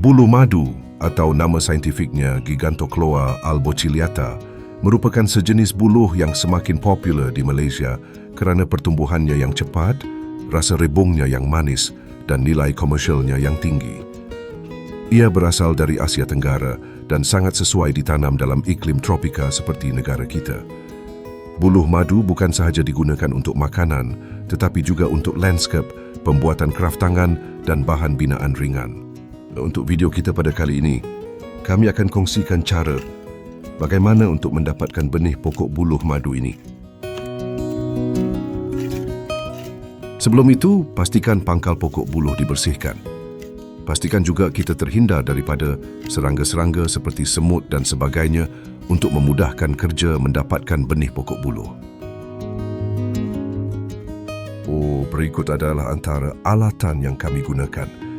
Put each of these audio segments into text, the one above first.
Bulu madu atau nama saintifiknya Gigantocloa albociliata merupakan sejenis buluh yang semakin popular di Malaysia kerana pertumbuhannya yang cepat, rasa rebungnya yang manis dan nilai komersialnya yang tinggi. Ia berasal dari Asia Tenggara dan sangat sesuai ditanam dalam iklim tropika seperti negara kita. Buluh madu bukan sahaja digunakan untuk makanan, tetapi juga untuk landscape, pembuatan kraft tangan dan bahan binaan ringan. Untuk video kita pada kali ini, kami akan kongsikan cara bagaimana untuk mendapatkan benih pokok buluh madu ini. Sebelum itu, pastikan pangkal pokok buluh dibersihkan. Pastikan juga kita terhindar daripada serangga-serangga seperti semut dan sebagainya untuk memudahkan kerja mendapatkan benih pokok buluh. Oh, berikut adalah antara alatan yang kami gunakan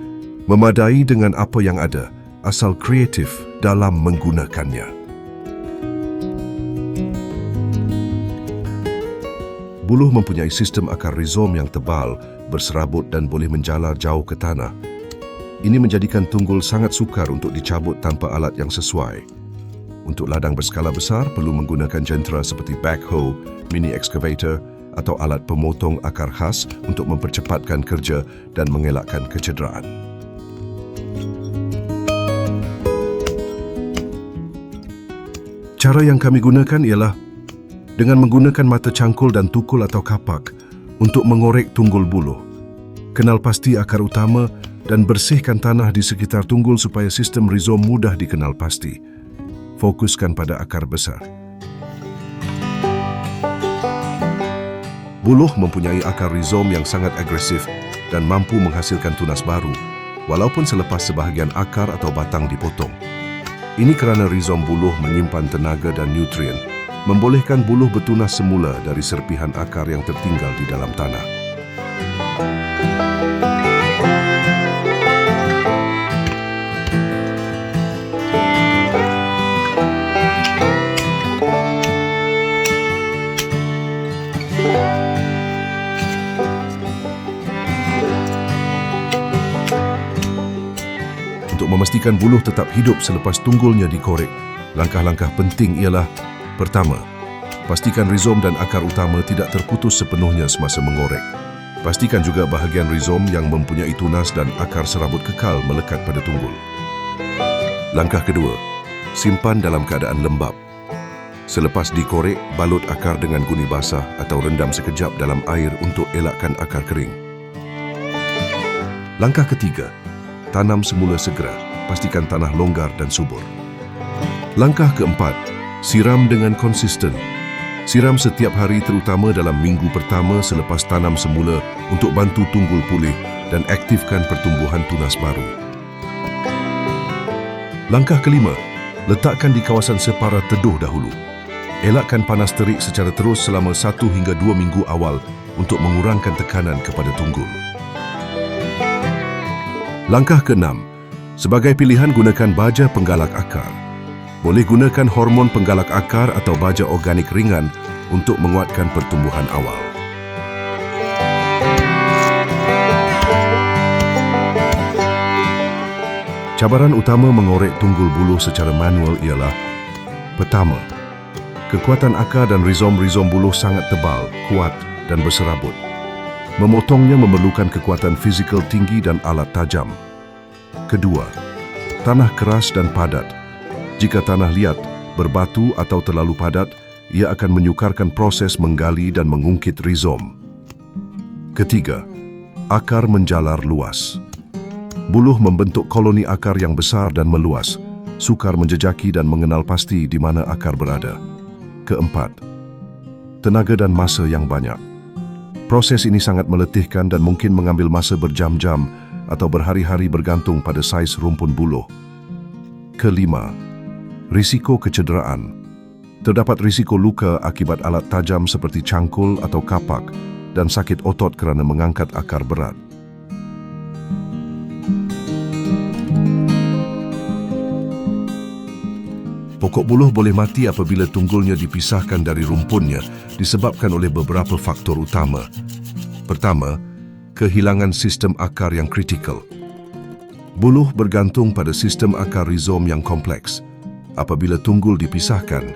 memadai dengan apa yang ada, asal kreatif dalam menggunakannya. Buluh mempunyai sistem akar rizom yang tebal, berserabut dan boleh menjalar jauh ke tanah. Ini menjadikan tunggul sangat sukar untuk dicabut tanpa alat yang sesuai. Untuk ladang berskala besar, perlu menggunakan jentera seperti backhoe, mini excavator atau alat pemotong akar khas untuk mempercepatkan kerja dan mengelakkan kecederaan. Cara yang kami gunakan ialah dengan menggunakan mata cangkul dan tukul atau kapak untuk mengorek tunggul buluh. Kenal pasti akar utama dan bersihkan tanah di sekitar tunggul supaya sistem rizom mudah dikenal pasti. Fokuskan pada akar besar. Buluh mempunyai akar rizom yang sangat agresif dan mampu menghasilkan tunas baru walaupun selepas sebahagian akar atau batang dipotong. Ini kerana rizom buluh menyimpan tenaga dan nutrien, membolehkan buluh bertunas semula dari serpihan akar yang tertinggal di dalam tanah. Memastikan buluh tetap hidup selepas tunggulnya dikorek, langkah-langkah penting ialah Pertama, pastikan rizom dan akar utama tidak terputus sepenuhnya semasa mengorek. Pastikan juga bahagian rizom yang mempunyai tunas dan akar serabut kekal melekat pada tunggul. Langkah kedua, simpan dalam keadaan lembap. Selepas dikorek, balut akar dengan guni basah atau rendam sekejap dalam air untuk elakkan akar kering. Langkah ketiga, tanam semula segera, pastikan tanah longgar dan subur. Langkah keempat, siram dengan konsisten. Siram setiap hari terutama dalam minggu pertama selepas tanam semula untuk bantu tunggul pulih dan aktifkan pertumbuhan tunas baru. Langkah kelima, letakkan di kawasan separa teduh dahulu. Elakkan panas terik secara terus selama satu hingga dua minggu awal untuk mengurangkan tekanan kepada tunggul. Langkah keenam, sebagai pilihan gunakan baja penggalak akar. Boleh gunakan hormon penggalak akar atau baja organik ringan untuk menguatkan pertumbuhan awal. Cabaran utama mengorek tunggul buluh secara manual ialah Pertama, kekuatan akar dan rizom-rizom buluh sangat tebal, kuat dan berserabut. Memotongnya memerlukan kekuatan fizikal tinggi dan alat tajam. Kedua, tanah keras dan padat. Jika tanah liat, berbatu atau terlalu padat, ia akan menyukarkan proses menggali dan mengungkit rizom. Ketiga, akar menjalar luas. Buluh membentuk koloni akar yang besar dan meluas, sukar menjejaki dan mengenal pasti di mana akar berada. Keempat, tenaga dan masa yang banyak. Proses ini sangat meletihkan dan mungkin mengambil masa berjam-jam atau berhari-hari bergantung pada saiz rumpun buluh. Kelima, risiko kecederaan. Terdapat risiko luka akibat alat tajam seperti cangkul atau kapak dan sakit otot kerana mengangkat akar berat. Pokok buluh boleh mati apabila tunggulnya dipisahkan dari rumpunnya disebabkan oleh beberapa faktor utama. Pertama, kehilangan sistem akar yang kritikal. Buluh bergantung pada sistem akar rizom yang kompleks. Apabila tunggul dipisahkan,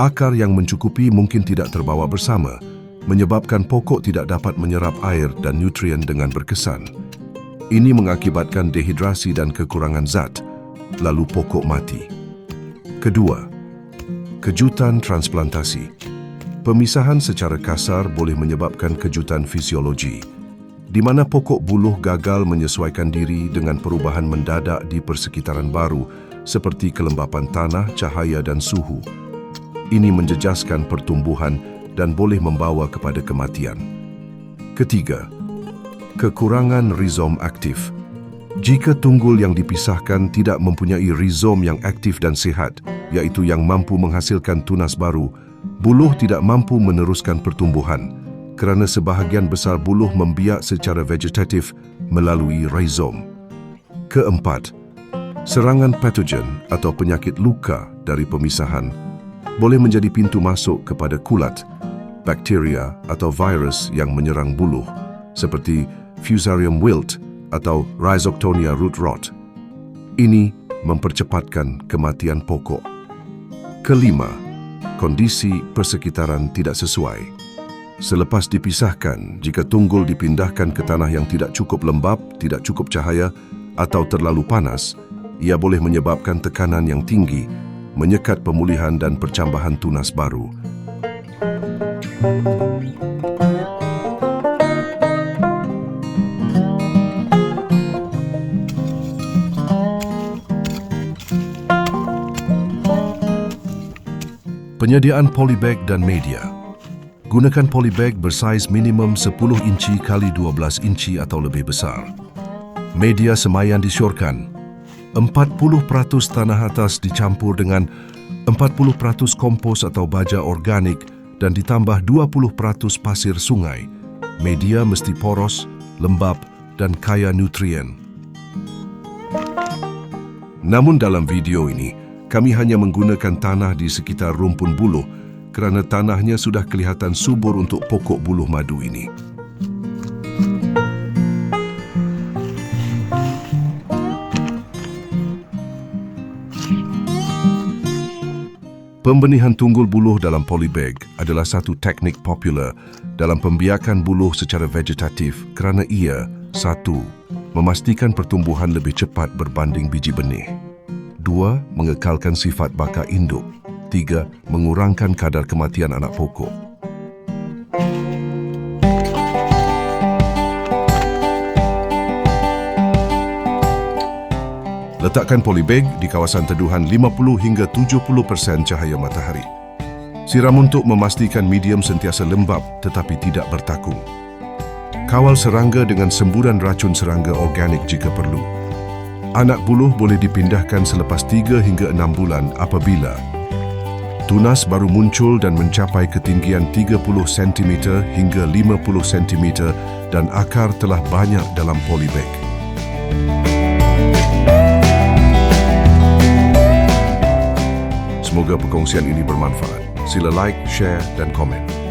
akar yang mencukupi mungkin tidak terbawa bersama, menyebabkan pokok tidak dapat menyerap air dan nutrien dengan berkesan. Ini mengakibatkan dehidrasi dan kekurangan zat, lalu pokok mati. Kedua, kejutan transplantasi. Pemisahan secara kasar boleh menyebabkan kejutan fisiologi, di mana pokok buluh gagal menyesuaikan diri dengan perubahan mendadak di persekitaran baru seperti kelembapan tanah, cahaya dan suhu. Ini menjejaskan pertumbuhan dan boleh membawa kepada kematian. Ketiga, kekurangan rizom aktif. Jika tunggul yang dipisahkan tidak mempunyai rizom yang aktif dan sihat, iaitu yang mampu menghasilkan tunas baru, buluh tidak mampu meneruskan pertumbuhan kerana sebahagian besar buluh membiak secara vegetatif melalui rizom. Keempat, serangan patogen atau penyakit luka dari pemisahan boleh menjadi pintu masuk kepada kulat, bakteria atau virus yang menyerang buluh seperti Fusarium wilt atau Rhizoctonia root rot. Ini mempercepatkan kematian pokok. Kelima, kondisi persekitaran tidak sesuai. Selepas dipisahkan, jika tunggul dipindahkan ke tanah yang tidak cukup lembap, tidak cukup cahaya atau terlalu panas, ia boleh menyebabkan tekanan yang tinggi, menyekat pemulihan dan percambahan tunas baru. Penyediaan polybag dan media. Gunakan polybag bersaiz minimum 10 inci kali 12 inci atau lebih besar. Media semayan disyorkan. 40% tanah atas dicampur dengan 40% kompos atau baja organik dan ditambah 20% pasir sungai. Media mesti poros, lembap dan kaya nutrien. Namun dalam video ini, kami hanya menggunakan tanah di sekitar rumpun buluh kerana tanahnya sudah kelihatan subur untuk pokok buluh madu ini. Pembenihan tunggul buluh dalam polybag adalah satu teknik popular dalam pembiakan buluh secara vegetatif kerana ia, satu, memastikan pertumbuhan lebih cepat berbanding biji benih. Dua, mengekalkan sifat bakar induk. Tiga, mengurangkan kadar kematian anak pokok. Letakkan polybag di kawasan teduhan 50 hingga 70% cahaya matahari. Siram untuk memastikan medium sentiasa lembap tetapi tidak bertakung. Kawal serangga dengan semburan racun serangga organik jika perlu. Anak buluh boleh dipindahkan selepas 3 hingga 6 bulan apabila tunas baru muncul dan mencapai ketinggian 30 cm hingga 50 cm dan akar telah banyak dalam polybag. Semoga perkongsian ini bermanfaat. Sila like, share dan komen.